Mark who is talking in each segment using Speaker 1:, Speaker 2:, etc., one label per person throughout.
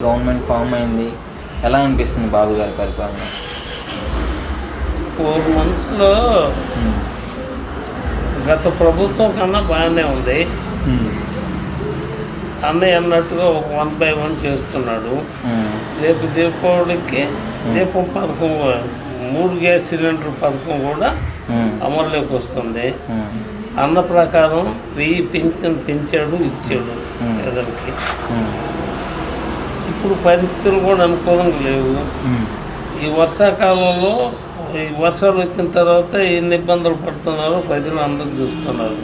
Speaker 1: Government form అయింది ఎలా అనిపిస్తుంది బాబు గారి పరిపాలన
Speaker 2: ఫోర్ మంత్స్లో
Speaker 1: ఉమ్.
Speaker 2: గత ప్రభుత్వం కన్నా బాగానే ఉంది
Speaker 1: ఉమ్.
Speaker 2: అన్నయ్య అన్నట్టుగా ఒక వన్ బై వన్ చేస్తున్నాడు
Speaker 1: ఉమ్.
Speaker 2: రేపు దీపావళికి దీపం పథకం మూడు గ్యాస్ సిలిండర్ పథకం కూడా. అమల్లోకి వస్తుంది. అన్న ప్రకారం వెయ్యి పెంచిన పెంచాడు ఇచ్చాడు
Speaker 1: Hmm.
Speaker 2: ఇప్పుడు పరిస్థితులు కూడా అనుకూలంగా లేవు. ఈ వర్షాకాలంలో ఈ వర్షాలు వచ్చిన తర్వాత ఎన్ని ఇబ్బందులు పడుతున్నారో ప్రజలు అందరూ చూస్తున్నారు.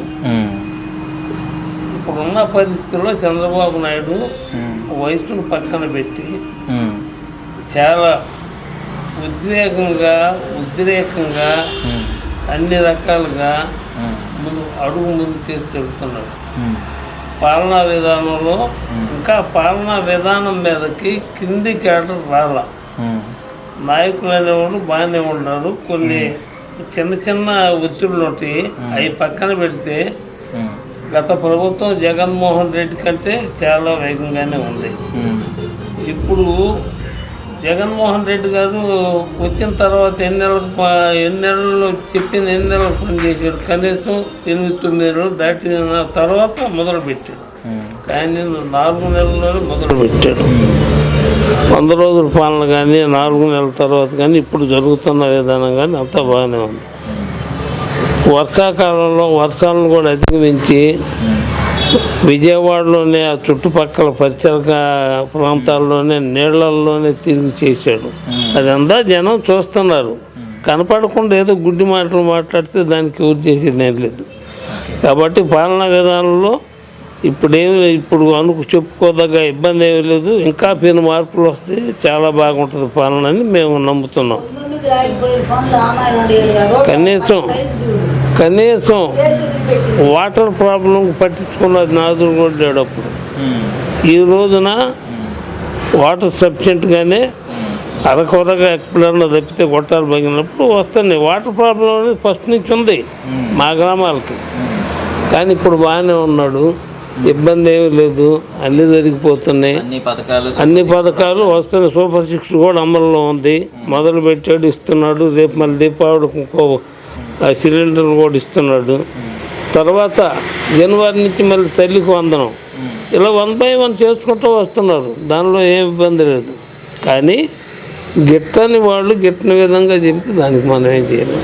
Speaker 2: ఇప్పుడున్న పరిస్థితుల్లో చంద్రబాబు నాయుడు. వయసును పక్కన పెట్టి. చాలా ఉద్వేగంగా ఉద్రేకంగా. అన్ని రకాలుగా. ముందు అడుగు ముందుకేసి చెబుతున్నాడు. పాలనా విధానంలో ఇంకా పాలనా విధానం మీదకి కింది కేటర్ రాల. నాయకులు అనేవాళ్ళు బాగానే ఉన్నారు కొన్ని చిన్న చిన్న ఒత్తిళ్ళు ఉంటాయి అవి పక్కన పెడితే. గత ప్రభుత్వం జగన్మోహన్ రెడ్డి కంటే చాలా వేగంగానే ఉంది. ఇప్పుడు జగన్మోహన్ రెడ్డి గారు వచ్చిన తర్వాత ఎన్ని నెలలకు ఎన్ని నెలలు చెప్పిన ఎన్ని నెలలు పనిచేశాడు కనీసం ఎనిమిది తొమ్మిది నెలలు దాటిన తర్వాత మొదలు పెట్టాడు కానీ నాలుగు నెలల్లోనే మొదలు పెట్టాడు వంద రోజుల పాలన కానీ నాలుగు నెలల తర్వాత కానీ ఇప్పుడు జరుగుతున్న విధానం కానీ అంతా బాగానే ఉంది. వర్షాకాలంలో వర్షాలను కూడా అధిగమించి విజయవాడలోనే ఆ చుట్టుపక్కల పరిసర ప్రాంతాల్లోనే నీళ్ళల్లోనే తిరిగి చేశాడు. అదంతా జనం చూస్తున్నారు. కనపడకుండా ఏదో గుడ్డి మాటలు మాట్లాడితే దానికి ఎవరు చేసేది ఏం లేదు కాబట్టి పాలనా విధానంలో ఇప్పుడేమి ఇప్పుడు అనుకు చెప్పుకోదగ్గ ఇబ్బంది ఏమీ లేదు. ఇంకా పెను మార్పులు వస్తే చాలా బాగుంటుంది పాలన అని మేము నమ్ముతున్నాం. కనీసం కనీసం వాటర్ ప్రాబ్లం పట్టించుకున్నది నాదుడు కూడా లేడు అప్పుడు.
Speaker 1: ఉమ్.
Speaker 2: ఈ రోజున వాటర్ సఫిషియెంట్గానే అరకొరగా ఎక్కడన్నా తప్పితే కొట్టాలు పగిలినప్పుడు వస్తున్నాయి వాటర్ ప్రాబ్లం అనేది ఫస్ట్ నుంచి ఉంది మా గ్రామాలకి. కానీ ఇప్పుడు బాగానే ఉన్నాడు. ఇబ్బంది ఏమీ లేదు. అన్నీ జరిగిపోతున్నాయి.
Speaker 1: అన్ని పథకాలు
Speaker 2: వస్తున్నాయి. సూపర్ సిక్స్ కూడా అమల్లో ఉంది. మొదలు పెట్టాడు ఇస్తున్నాడు. రేపు మళ్ళీ దీపావళికి ఇంకో ఆ సిలిండర్ కూడా ఇస్తున్నాడు. తర్వాత జనవరి నుంచి మళ్ళీ తల్లికి వందనం. ఇలా వన్ బై వన్ చేసుకుంటూ వస్తున్నారు. దానిలో ఏం ఇబ్బంది లేదు. కానీ గిట్టని వాళ్ళు గిట్టని విధంగా చెప్తే దానికి మనం ఏం
Speaker 1: చేయలేము